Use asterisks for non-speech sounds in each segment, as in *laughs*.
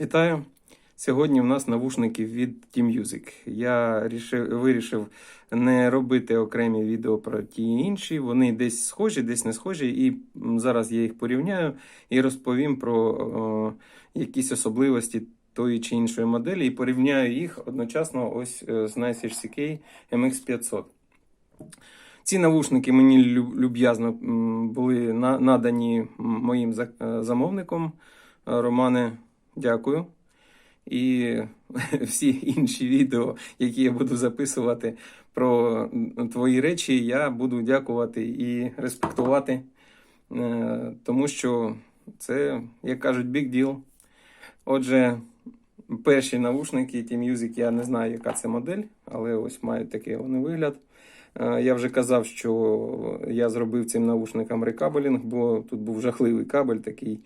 Вітаю! Сьогодні в нас навушники від T-Music. Я рішив, вирішив не робити окремі відео про ті інші. Вони десь схожі, десь не схожі. І зараз я їх порівняю і розповім про о, якісь особливості тої чи іншої моделі. І порівняю їх одночасно ось е, з Nice HCK MX500. Ці навушники мені люб'язно були надані моїм е, замовником. Е, Романе, дякую. І *laughs* всі інші відео, які я буду записувати про твої речі, я буду дякувати і респектувати, е, тому що це, як кажуть, big deal. Отже, перші навушники T-Music, я не знаю, яка це модель, але ось мають такий вони вигляд. Е, Я вже казав, що я зробив цим навушникам рекабелінг, бо тут був жахливий кабель такий,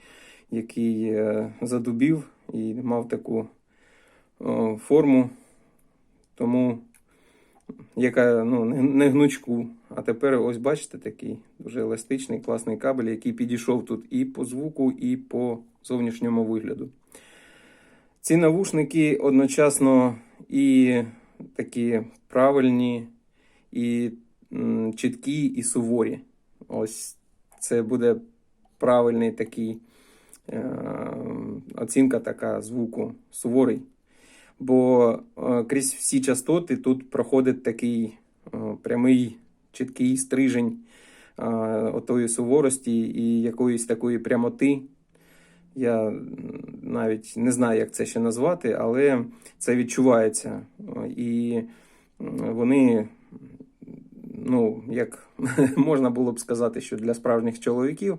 який е, задубів і мав таку форму, тому яка ну, не, гнучку. А тепер ось бачите такий дуже еластичний, класний кабель, який підійшов тут і по звуку, і по зовнішньому вигляду. Ці навушники одночасно і такі правильні, і чіткі, і суворі. Ось це буде правильний такий оцінка така звуку суворий. Бо е, крізь всі частоти тут проходить такий е, прямий, чіткий стрижень е, отої суворості і якоїсь такої прямоти. Я навіть не знаю, як це ще назвати, але це відчувається. Е, І вони, ну, як *laughs* можна було б сказати, що для справжніх чоловіків,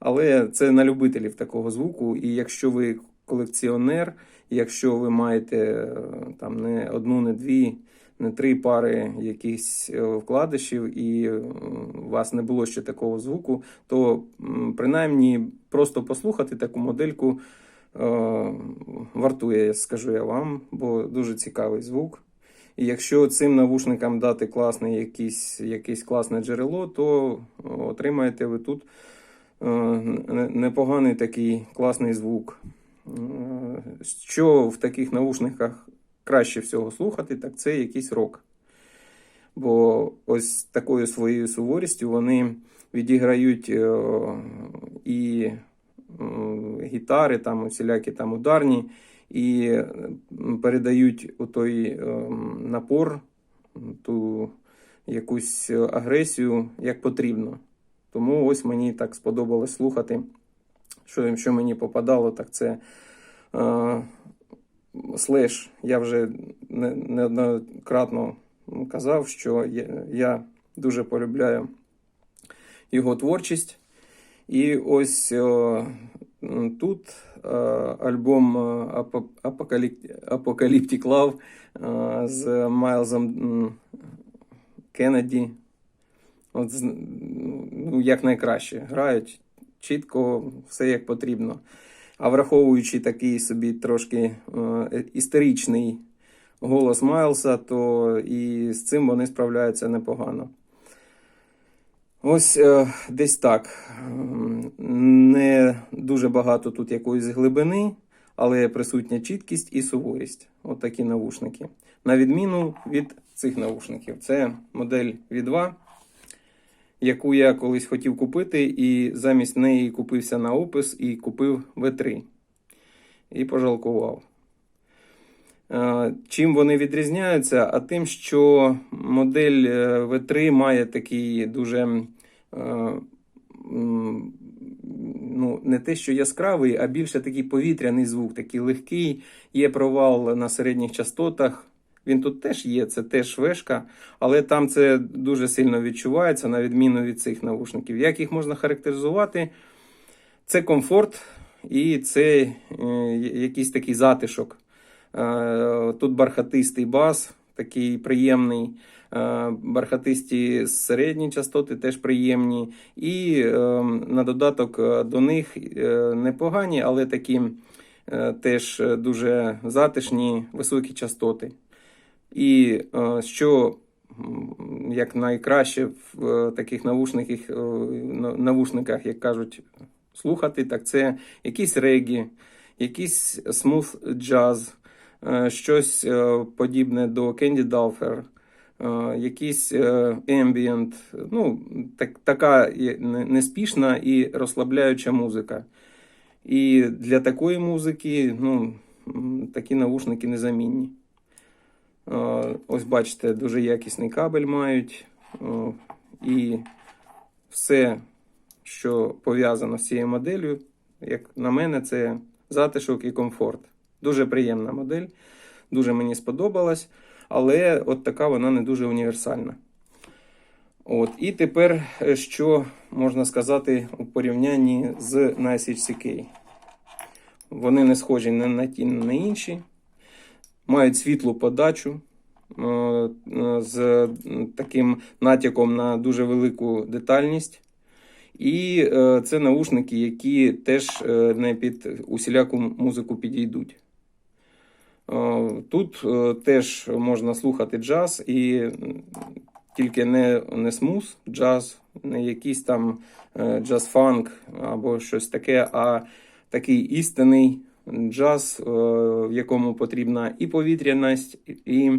але це на любителів такого звуку. І якщо ви колекціонер, якщо ви маєте е, там не одну, не дві, не три пари якихось е, вкладишів, і е, у вас не було ще такого звуку, то принаймні просто послухати таку модельку вартує, скажу я вам, бо дуже цікавий звук. І якщо цим навушникам дати класне якесь класне джерело, то отримаєте ви тут непоганий такий класний звук. Е, Що в таких навушниках краще всього слухати, так це якийсь рок. Бо ось такою своєю суворістю вони відіграють е, і е, гітари, там усілякі там ударні, і е, передають той е, напор, ту якусь агресію як потрібно. Тому ось мені так сподобалось слухати. Що, що мені попадало, так це е, слеш. Я вже не- неоднократно казав, що я, я дуже полюбляю його творчість. І ось е, тут е, альбом е, Апо- Апокаліп- Apocalyptic Love е, з Майлзом Кеннеді. От, ну, як найкраще. Грають чітко, все як потрібно. А враховуючи такий собі трошки е, історичний голос Майлса, то і з цим вони справляються непогано. Ось е, десь так. Не дуже багато тут якоїсь глибини, але присутня чіткість і суворість. От такі навушники. На відміну від цих навушників. Це модель V2, яку я колись хотів купити, і замість неї купився на опис і купив V3. І пожалкував. Е, Чим вони відрізняються? А тим, що модель е, V3 має такий дуже е, ну, не те, що яскравий, а більше такий повітряний звук, такий легкий. Є провал на середніх частотах. Він тут теж є, це теж вешка, але там це дуже сильно відчувається, на відміну від цих навушників. Як їх можна характеризувати? Це комфорт і це е, якийсь такий затишок. Е, Тут бархатистий бас, такий приємний. Е, Бархатисті середні частоти теж приємні. І на додаток до них непогані, але такі теж дуже затишні високі частоти. І е, що як найкраще в е, таких навушниках, е, навушниках, як кажуть, слухати, так це якісь регі, якийсь смуth джаз, щось подібне до Кенді Далфер, якийсь е, ambient, ну, так, така неспішна і розслабляюча музика. І для такої музики ну, такі навушники незамінні. Ось бачите, дуже якісний кабель мають. І все, що пов'язано з цією моделлю, як на мене, це затишок і комфорт. Дуже приємна модель, дуже мені сподобалась, але от така вона не дуже універсальна. От. І тепер, е, що можна сказати у порівнянні з Nice HCK. Вони не схожі ні на ті, ні на інші, мають світлу подачу е, з таким натяком на дуже велику детальність. І е, це наушники, які теж е, не під усіляку музику підійдуть. Тут теж можна слухати джаз, і тільки не, не смус джаз, не якийсь там джаз-фанк або щось таке, а такий істинний джаз, е, в якому потрібна і повітряність, і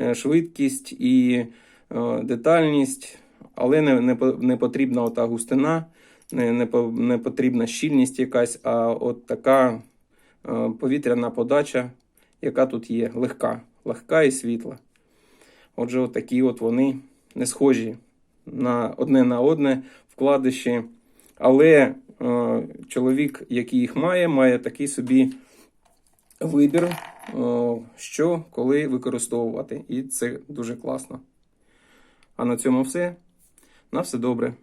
е, швидкість, і е, детальність, але не, потрібна ота густина, не, не, потрібна щільність якась, а от така повітряна подача, яка тут є, легка, легка і світла. Отже, от такі от вони не схожі на одне на одне вкладиші. Але чоловік, який їх має, має такий собі вибір, е, що коли використовувати. І це дуже класно. А на цьому все. На все добре.